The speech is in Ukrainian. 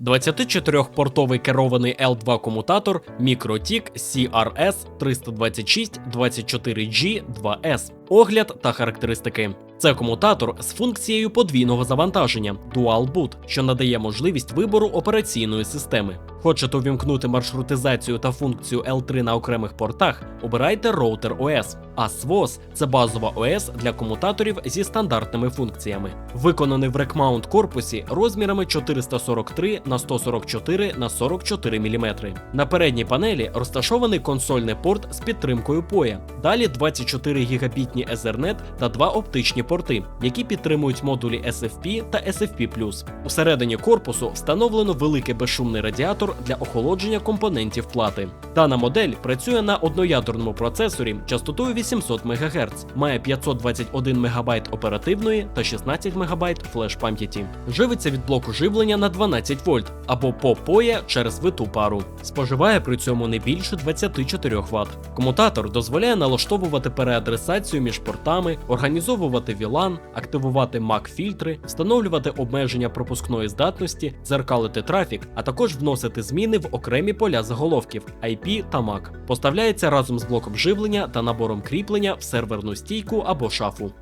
24-портовий керований L2 комутатор MikroTik CRS 326 24G 2S. Огляд та характеристики. Це комутатор з функцією подвійного завантаження Dual Boot, що надає можливість вибору операційної системи. Хочете увімкнути маршрутизацію та функцію L3 на окремих портах, обирайте Router OS, а SWOS – це базова ОС для комутаторів зі стандартними функціями. Виконаний в рекмаунт корпусі розмірами 443 на 144 на 44 мм. На передній панелі розташований консольний порт з підтримкою POE. Далі 24 гігабітні Ethernet та два оптичні порти, які підтримують модулі SFP та SFP+. Усередині корпусу встановлено великий безшумний радіатор для охолодження компонентів плати. Дана модель працює на одноядерному процесорі частотою 800 МГц, має 521 МБ оперативної та 16 МБ флеш-пам'яті. Живиться від блоку живлення на 12 вольт або по POE через виту пару. Споживає при цьому не більше 24 Вт. Комутатор дозволяє налаштовувати переадресацію між портами, організовувати VLAN, активувати MAC-фільтри, встановлювати обмеження пропускної здатності, дзеркалити трафік, а також вносити зміни в окремі поля заголовків IP та MAC. Поставляється разом з блоком живлення та набором кріплення в серверну стійку або шафу.